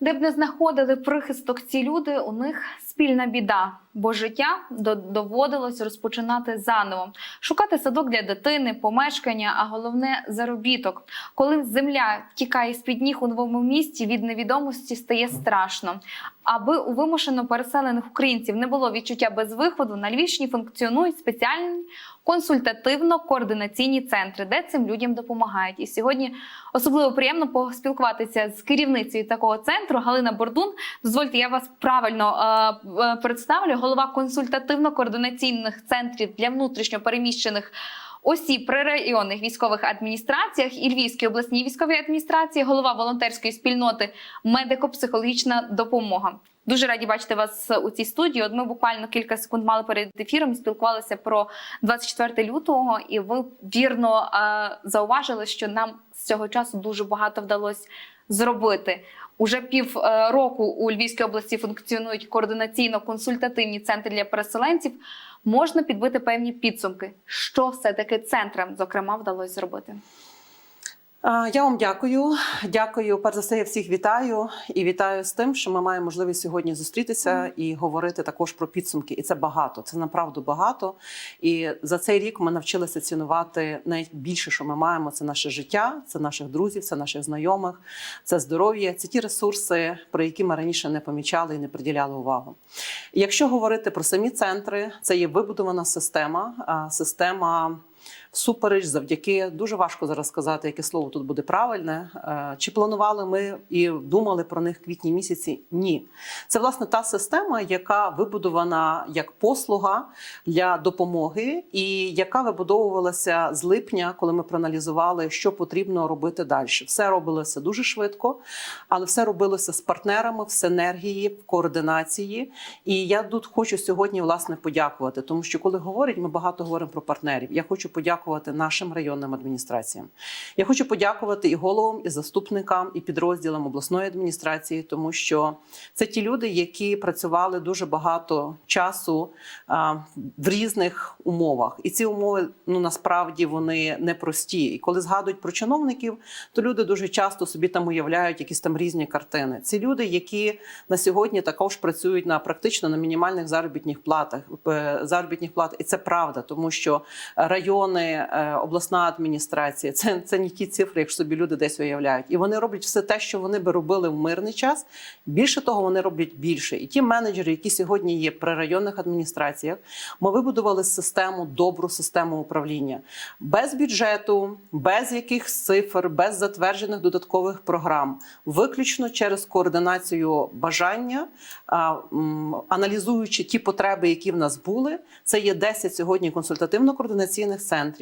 Де б не знаходили прихисток ці люди, у них спільна біда, бо життя доводилось розпочинати заново, шукати садок для дитини, помешкання, а головне заробіток. Коли земля тікає з під ніг у новому місті, від невідомості стає страшно. Аби у вимушено переселених українців не було відчуття безвиходу, на Львівщині функціонують спеціальні консультативно-координаційні центри, де цим людям допомагають. І сьогодні особливо приємно поспілкуватися з керівницею такого центру Галина Бордун. Дозвольте, я вас правильно е, е, представлю. Голова консультативно-координаційних центрів для внутрішньо переміщених осіб при районних військових адміністраціях і Львівській обласній військовій адміністрації, голова волонтерської спільноти медико-психологічна допомога. Дуже раді бачити вас у цій студії. От ми буквально кілька секунд мали перед ефіром спілкувалися про 24 лютого, і ви вірно е, зауважили, що нам з цього часу дуже багато вдалося зробити. Уже пів е, року у Львівській області функціонують координаційно-консультативні центри для переселенців. Можна підбити певні підсумки, що все таки центрам, зокрема, вдалося зробити. Я вам дякую. Дякую. Перш за все, я всіх вітаю і вітаю з тим, що ми маємо можливість сьогодні зустрітися і говорити також про підсумки. І це багато. Це направду багато. І за цей рік ми навчилися цінувати найбільше, що ми маємо. Це наше життя, це наших друзів, це наших знайомих, це здоров'я, це ті ресурси, про які ми раніше не помічали і не приділяли увагу. Якщо говорити про самі центри, це є вибудована система, система. Всупереч, завдяки дуже важко зараз сказати, яке слово тут буде правильне. Е, Чи планували ми і думали про них в квітні місяці? Ні, це власне та система, яка вибудована як послуга для допомоги, і яка вибудовувалася з липня, коли ми проаналізували, що потрібно робити далі. Все робилося дуже швидко, але все робилося з партнерами в синергії, в координації. І я тут хочу сьогодні власне подякувати, тому що коли говорять, ми багато говоримо про партнерів. Я хочу подякувати нашим районним адміністраціям. Я хочу подякувати і головам, і заступникам, і підрозділам обласної адміністрації, тому що це ті люди, які працювали дуже багато часу а, в різних умовах. І ці умови ну насправді вони непрості. І коли згадують про чиновників, то люди дуже часто собі там уявляють якісь там різні картини. Ці люди, які на сьогодні також працюють на практично на мінімальних заробітних платах, е, заробітних плат, і це правда, тому що райони, е, обласна адміністрація це, це не ті цифри, як собі люди десь уявляють. І вони роблять все те, що вони би робили в мирний час. Більше того, вони роблять більше. І ті менеджери, які сьогодні є при районних адміністраціях, ми вибудували систему, добру систему управління без бюджету, без якихось цифр, без затверджених додаткових програм, виключно через координацію бажання, аналізуючи ті потреби, які в нас були. Це є 10 сьогодні консультативно-координаційних центрів.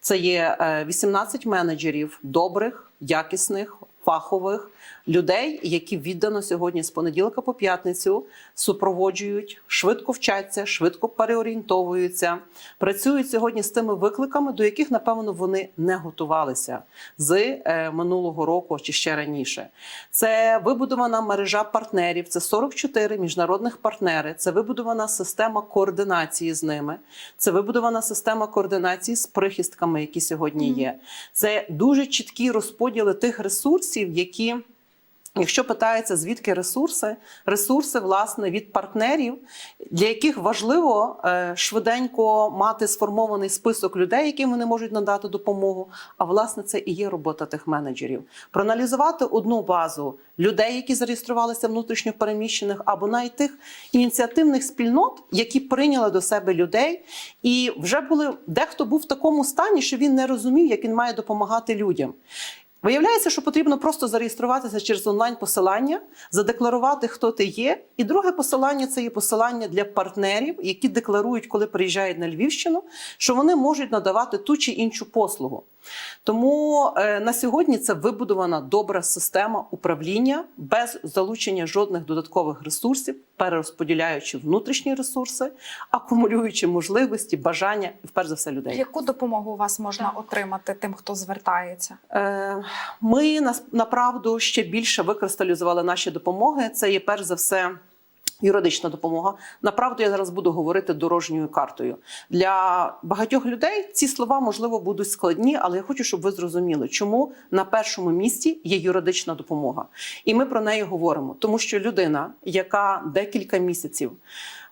Це є е, 18 менеджерів добрих, якісних, фахових людей, які віддано сьогодні з понеділка по п'ятницю супроводжують, швидко вчаться, швидко переорієнтовуються, працюють сьогодні з тими викликами, до яких напевно вони не готувалися з е, минулого року чи ще раніше. Це вибудована мережа партнерів. Це 44 міжнародних партнери. Це вибудована система координації з ними. Це вибудована система координації з прихистками, які сьогодні є. Це дуже чіткі розподіли тих ресурсів, які. Якщо питається, звідки ресурси, ресурси власне від партнерів, для яких важливо е, швиденько мати сформований список людей, яким вони можуть надати допомогу. А власне це і є робота тих менеджерів. Проаналізувати одну базу людей, які зареєструвалися внутрішньо переміщених, або навіть тих ініціативних спільнот, які прийняли до себе людей, і вже були дехто був в такому стані, що він не розумів, як він має допомагати людям. Виявляється, що потрібно просто зареєструватися через онлайн-посилання, задекларувати, хто ти є. І друге посилання це є посилання для партнерів, які декларують, коли приїжджають на Львівщину, що вони можуть надавати ту чи іншу послугу. Тому е, на сьогодні це вибудована добра система управління без залучення жодних додаткових ресурсів, перерозподіляючи внутрішні ресурси, акумулюючи можливості, бажання і вперше за все людей. Яку допомогу у вас можна отримати тим, хто звертається? Е, Ми направду ще більше викристалізували наші допомоги. Це є перш за все. Юридична допомога. Направду я зараз буду говорити дорожньою картою. Для багатьох людей ці слова можливо будуть складні, але я хочу, щоб ви зрозуміли, чому на першому місці є юридична допомога. І ми про неї говоримо, тому що людина, яка декілька місяців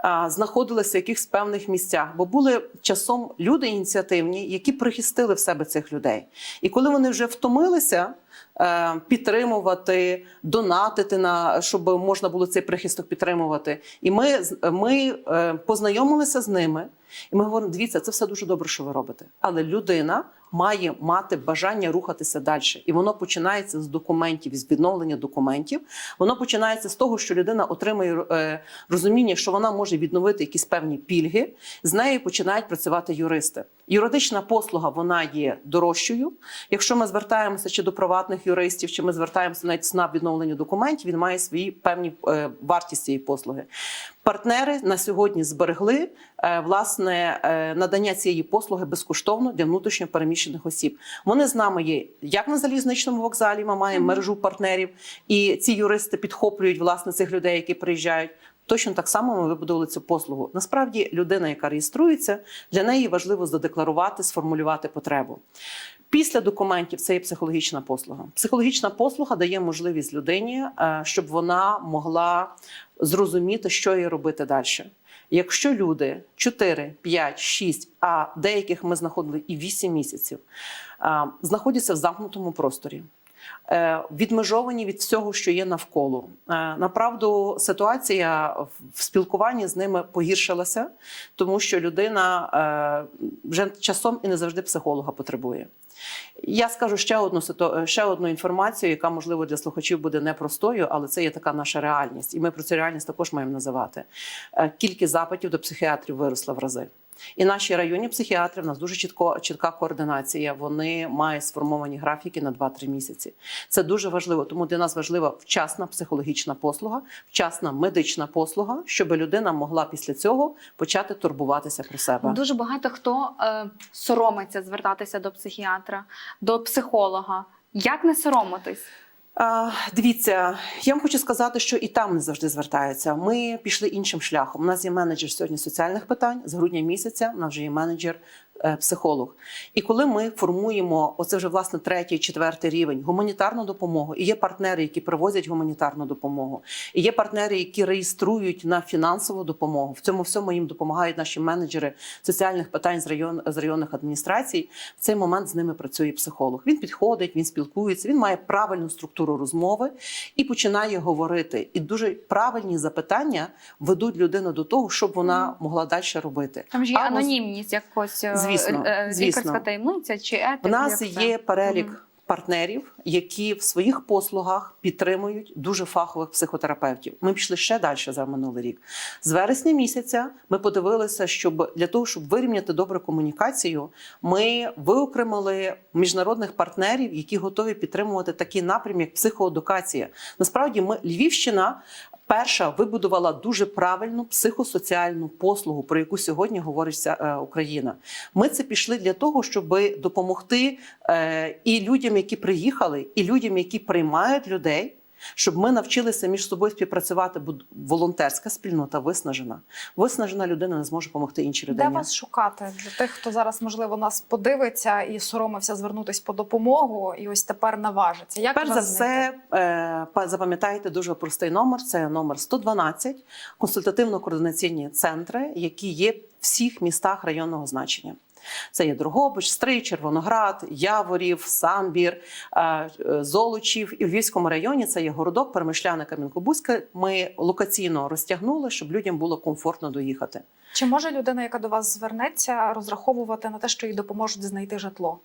а, знаходилася в якихось певних місцях, бо були часом люди ініціативні, які прихистили в себе цих людей. І коли вони вже втомилися. е, Підтримувати, донатити на щоб можна було цей прихисток підтримувати. І ми, ми е, познайомилися з ними, і ми говоримо: дивіться, це все дуже добре, що ви робите. Але людина має мати бажання рухатися далі. І воно починається з документів, з відновлення документів. Воно починається з того, що людина отримує е, розуміння, що вона може відновити якісь певні пільги. З нею починають працювати юристи. Юридична послуга вона є дорожчою. Якщо ми звертаємося чи до приватних юристів, чи ми звертаємося навіть на відновлення документів, він має свої певні е, вартість цієї послуги. Партнери на сьогодні зберегли е, власне е, надання цієї послуги безкоштовно для внутрішньо переміщених осіб. Вони з нами є як на залізничному вокзалі. Ми маємо мережу партнерів, і ці юристи підхоплюють власне цих людей, які приїжджають. Точно так само ми вибудували цю послугу. Насправді, людина, яка реєструється, для неї важливо задекларувати, сформулювати потребу. Після документів це є психологічна послуга. Психологічна послуга дає можливість людині, е, щоб вона могла зрозуміти, що їй робити далі. Якщо люди 4, 5, 6, а деяких ми знаходили і 8 місяців, е, знаходяться в замкнутому просторі, е, відмежовані від всього, що є навколо. Направду, ситуація в- спілкуванні з ними погіршилася, тому що людина вже часом і не завжди психолога потребує. Я скажу ще одну ще одну інформацію, яка можливо для слухачів буде непростою, але це є така наша реальність, і ми про цю реальність також маємо називати. Е, Кількість запитів до психіатрів виросла в рази. І наші районні психіатри в нас дуже чітко чітка координація. Вони мають сформовані графіки на 2-3 місяці. Це дуже важливо. Тому для нас важлива вчасна психологічна послуга, вчасна медична послуга, щоб людина могла після цього почати турбуватися про себе. Дуже багато хто е, соромиться звертатися до психіатра, до психолога. Як не соромитись? Дивіться, я вам хочу сказати, що і там не завжди звертаються. Ми пішли іншим шляхом. У нас є менеджер сьогодні соціальних питань з грудня місяця. У нас вже є менеджер. Е, Психолог, і коли ми формуємо оце вже власне третій, четвертий рівень гуманітарну допомогу, і є партнери, які привозять гуманітарну допомогу, і є партнери, які реєструють на фінансову допомогу. В цьому всьому їм допомагають наші менеджери соціальних питань з район з районних адміністрацій. В цей момент з ними працює психолог. Він підходить, він спілкується, він має правильну структуру розмови і починає говорити. І дуже правильні запитання ведуть людину до того, щоб вона могла далі робити. Там ж є Або анонімність, якось е, Звісно, е, е, звісно. лікарська таємниця чи етика. В нас є перелік Мгм. партнерів, які в своїх послугах підтримують дуже фахових психотерапевтів. Ми пішли ще далі за минулий рік. З вересня місяця ми подивилися, щоб для того, щоб вирівняти добру комунікацію, ми виокремили міжнародних партнерів, які готові підтримувати такий напрям, як психоедукація. Насправді, ми Львівщина. Перша вибудувала дуже правильну психосоціальну послугу, про яку сьогодні говориться е, Україна. Ми це пішли для того, щоб допомогти е, і людям, які приїхали, і людям, які приймають людей. Щоб ми навчилися між собою співпрацювати, бо волонтерська спільнота виснажена. Виснажена людина не зможе допомогти іншій Де вас шукати для тих, хто зараз можливо нас подивиться і соромився звернутись по допомогу, і ось тепер наважиться. Як Перш за все, е, запам'ятайте дуже простий номер. Це номер 112, консультативно-координаційні центри, які є в всіх містах районного значення. Це є Другобич, Стрий, Червоноград, Яворів, Самбір, е, е, Золочів. І в Львівському районі це є городок, Перемишляне, Кам'янкобузьке. Ми локаційно розтягнули, щоб людям було комфортно доїхати. Чи може людина, яка до вас звернеться, розраховувати на те, що їй допоможуть знайти житло?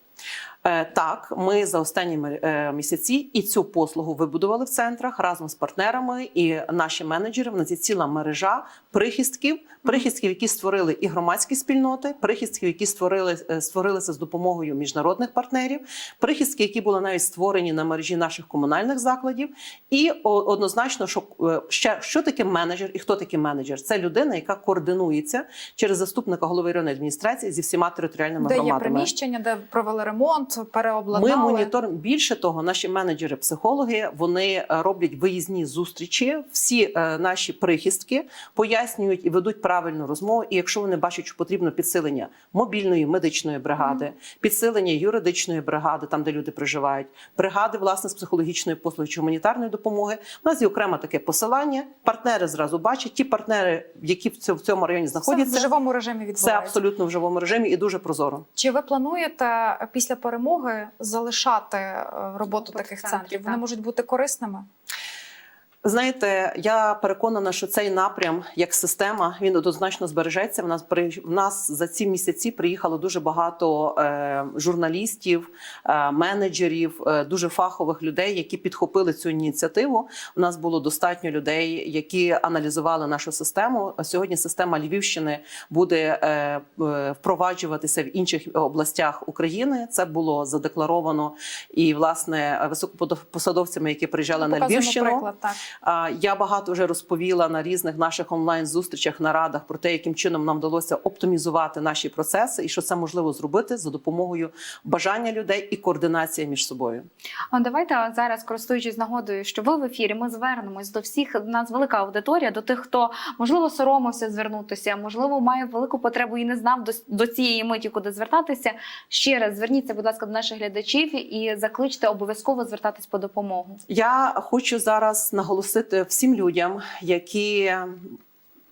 Е, Так, ми за останні е, місяці і цю послугу вибудували в центрах разом з партнерами і наші менеджери. В нас є ціла мережа прихистків, прихистків, які створили і громадські спільноти, прихистків, які створили е, створилися з допомогою міжнародних партнерів, прихистки, які були навіть створені на мережі наших комунальних закладів. І однозначно, що ще що таке менеджер і хто такий менеджер? Це людина, яка координується через заступника голови районної адміністрації зі всіма територіальними Де є громадами. приміщення, де провели ремонт, переобладнали. Ми моніторимо більше того, наші менеджери, психологи вони е, роблять виїзні зустрічі. Всі е, наші прихистки пояснюють і ведуть правильну розмову. І якщо вони бачать, що потрібно підсилення мобільної медичної бригади, підсилення юридичної бригади, там де люди проживають, бригади власне з психологічної послуги чи гуманітарної допомоги. У нас є окремо таке посилання. Партнери зразу бачать. Ті партнери, які в цьому- в цьому районі Це в живому режимі це абсолютно в живому режимі і дуже прозоро. Чи ви плануєте після перемоги залишати е, роботу таких центрів? Вони можуть бути корисними? Знаєте, я переконана, що цей напрям як система він однозначно збережеться. В нас при в нас за ці місяці приїхало дуже багато е, журналістів, е, менеджерів, е, дуже фахових людей, які підхопили цю ініціативу. У нас було достатньо людей, які аналізували нашу систему. Сьогодні система Львівщини буде е, е, впроваджуватися в інших областях України. Це було задекларовано і власне високопосадовцями, які приїжджали на Львівщину. приклад, так. Я багато вже розповіла на різних наших онлайн-зустрічах, нарадах про те, яким чином нам вдалося оптимізувати наші процеси, і що це можливо зробити за допомогою бажання людей і координації між собою. А давайте зараз, користуючись нагодою, що ви в ефірі, ми звернемось до всіх. У нас велика аудиторія, до тих, хто можливо соромився звернутися, можливо, має велику потребу і не знав до, до цієї миті, куди звертатися. Ще раз зверніться, будь ласка, до наших глядачів і закличте обов'язково звертатись по допомогу. Я хочу зараз наголосити всім людям, які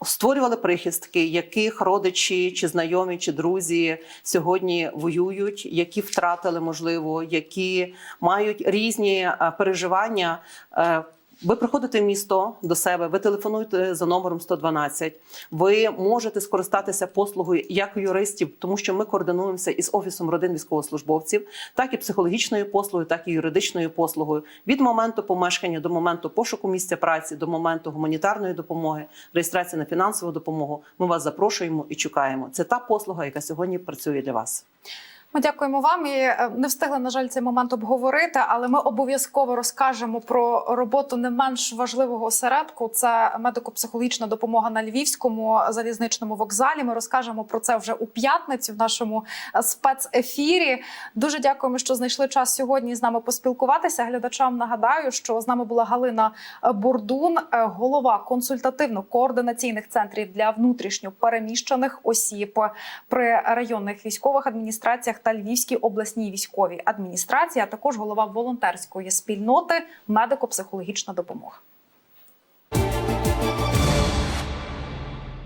створювали прихистки, яких родичі, чи знайомі, чи друзі сьогодні воюють, які втратили, можливо, які мають різні е, переживання. Ви приходите в місто до себе, ви телефонуєте за номером 112, Ви можете скористатися послугою як юристів, тому що ми координуємося із офісом родин військовослужбовців, так і психологічною послугою, так і юридичною послугою від моменту помешкання до моменту пошуку місця праці, до моменту гуманітарної допомоги, реєстрації на фінансову допомогу. Ми вас запрошуємо і чекаємо. Це та послуга, яка сьогодні працює для вас. Ми дякуємо вам і е, не встигли, на жаль, цей момент обговорити, але ми обов'язково розкажемо про роботу не менш важливого осередку. Це медико-психологічна допомога на львівському залізничному вокзалі. Ми розкажемо про це вже у п'ятницю в нашому е, спецефірі. Дуже дякуємо, що знайшли час сьогодні з нами поспілкуватися. Глядачам нагадаю, що з нами була Галина е, Бурдун, голова консультативно-координаційних центрів для внутрішньо переміщених осіб при районних військових адміністраціях та Львівській обласній військовій адміністрації, а також голова волонтерської спільноти медико-психологічна допомога.